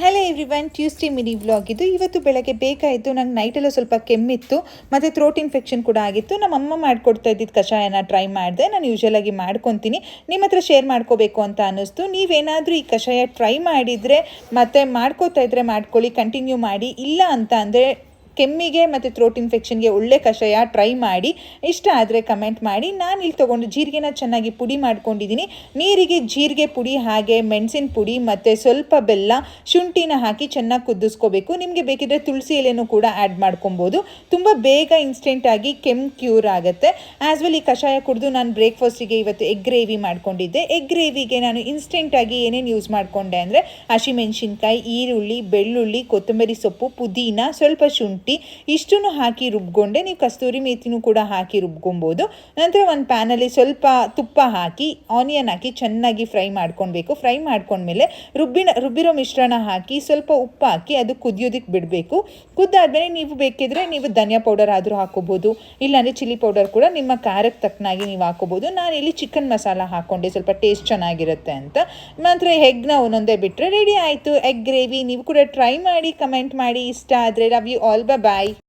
Hello everyone Tuesday mini vlog ಇದು. ಇವತ್ತು ಬೆಳಗ್ಗೆ ಬೇಕಾಯಿತು ನಂಗೆ ನೈಟೆಲ್ಲ ಸ್ವಲ್ಪ ಕೆಮ್ಮಿತ್ತು, ಮತ್ತು ಥ್ರೋಟ್ ಇನ್ಫೆಕ್ಷನ್ ಕೂಡ ಆಗಿತ್ತು. ನಮ್ಮ ಅಮ್ಮ ಮಾಡ್ಕೊಡ್ತಾ ಇದ್ದಿದ್ದು ಕಷಾಯನ ಟ್ರೈ ಮಾಡಿದೆ. ನಾನು ಯೂಶಲಾಗಿ ಮಾಡ್ಕೊತೀನಿ. ನಿಮ್ಮ ಹತ್ರ ಶೇರ್ ಮಾಡ್ಕೋಬೇಕು ಅಂತ ಅನ್ನಿಸ್ತು. ನೀವೇನಾದರೂ ಈ ಕಷಾಯ ಟ್ರೈ ಮಾಡಿದರೆ, ಮತ್ತು ಮಾಡ್ಕೋತಾ ಇದ್ದರೆ ಮಾಡ್ಕೊಳ್ಳಿ ಕಂಟಿನ್ಯೂ ಮಾಡಿ, ಇಲ್ಲ ಅಂತ ಅಂದರೆ ಕೆಮ್ಮಿಗೆ ಮತ್ತು ಥ್ರೋಟ್ ಇನ್ಫೆಕ್ಷನ್ಗೆ ಒಳ್ಳೆ ಕಷಾಯ ಟ್ರೈ ಮಾಡಿ, ಇಷ್ಟ ಆದರೆ ಕಮೆಂಟ್ ಮಾಡಿ. ನಾನು ಇಲ್ಲಿ ತೊಗೊಂಡು ಜೀರಿಗೆನ ಚೆನ್ನಾಗಿ ಪುಡಿ ಮಾಡ್ಕೊಂಡಿದ್ದೀನಿ. ನೀರಿಗೆ ಜೀರಿಗೆ ಪುಡಿ ಹಾಗೆ ಮೆಣಸಿನ ಪುಡಿ ಮತ್ತು ಸ್ವಲ್ಪ ಬೆಲ್ಲ, ಶುಂಠಿನ ಹಾಕಿ ಚೆನ್ನಾಗಿ ಕುದಿಸ್ಕೋಬೇಕು. ನಿಮಗೆ ಬೇಕಿದ್ರೆ ತುಳಸಿ ಎಲೆನೂ ಕೂಡ ಆ್ಯಡ್ ಮಾಡ್ಕೊಬೋದು. ತುಂಬ ಬೇಗ ಇನ್ಸ್ಟೆಂಟಾಗಿ ಕೆಮ್ಮು ಕ್ಯೂರ್ ಆಗುತ್ತೆ. ಆ್ಯಸ್ ವೆಲ್ ಈ ಕಷಾಯ ಕುಡಿದು ನಾನು ಬ್ರೇಕ್ಫಾಸ್ಟಿಗೆ ಇವತ್ತು ಎಗ್ ಗ್ರೇವಿ ಮಾಡ್ಕೊಂಡಿದ್ದೆ. ಎಗ್ ಗ್ರೇವಿಗೆ ನಾನು ಇನ್ಸ್ಟೆಂಟಾಗಿ ಏನೇನು ಯೂಸ್ ಮಾಡಿಕೊಂಡೆ ಅಂದರೆ ಹಸಿಮೆಣಸಿನ್ಕಾಯಿ, ಈರುಳ್ಳಿ, ಬೆಳ್ಳುಳ್ಳಿ, ಕೊತ್ತಂಬರಿ ಸೊಪ್ಪು, ಪುದೀನ, ಸ್ವಲ್ಪ ಶುಂಠಿ ಇಷ್ಟನ್ನು ಹಾಕಿ ರುಬ್ಕೊಂಡೆ, ನೀವು ಕಸ್ತೂರಿ ಮೇಥಿನೂ ಕೂಡ ಹಾಕಿ ರುಬ್ಕೊಬೋದು. ನಂತರ ಒಂದು ಪ್ಯಾನಲ್ಲಿ ಸ್ವಲ್ಪ ತುಪ್ಪ ಹಾಕಿ, ಆನಿಯನ್ ಹಾಕಿ ಚೆನ್ನಾಗಿ ಫ್ರೈ ಮಾಡ್ಕೊಳ್ಬೇಕು ಫ್ರೈ ಮಾಡ್ಕೊಂಡ್ಮೇಲೆ ರುಬ್ಬಿನ, ರುಬ್ಬಿರೋ ಮಿಶ್ರಣ ಹಾಕಿ, ಸ್ವಲ್ಪ ಉಪ್ಪು ಹಾಕಿ ಅದು ಕುದಿಯೋದಕ್ಕೆ ಬಿಡಬೇಕು. ಕುದ್ದಾದ್ಮೇಲೆ ನೀವು ಬೇಕಿದ್ರೆ ನೀವು ಧನಿಯಾ ಪೌಡರ್ ಆದರೂ ಹಾಕೋಬೋದು. ಇಲ್ಲಾಂದರೆ ಚಿಲ್ಲಿ ಪೌಡರ್ ಕೂಡ ನಿಮ್ಮ ಖಾರಕ್ಕೆ ತಕ್ಕನಾಗಿ ನೀವು ಹಾಕೋಬೋದು. ನಾನು ಇಲ್ಲಿ ಚಿಕನ್ ಮಸಾಲ ಹಾಕ್ಕೊಂಡೆ ಸ್ವಲ್ಪ ಟೇಸ್ಟ್ ಚೆನ್ನಾಗಿರುತ್ತೆ ಅಂತ. ನಂತರ ಎಗ್ನ ಒಂದೊಂದೇ ಬಿಟ್ಟರೆ ರೆಡಿ ಆಯಿತು. ಎಗ್ ಗ್ರೇವಿ ನೀವು ಕೂಡ ಟ್ರೈ ಮಾಡಿ, ಕಮೆಂಟ್ ಮಾಡಿ. ಇಷ್ಟ ಆದರೆ love you all. Bye bye.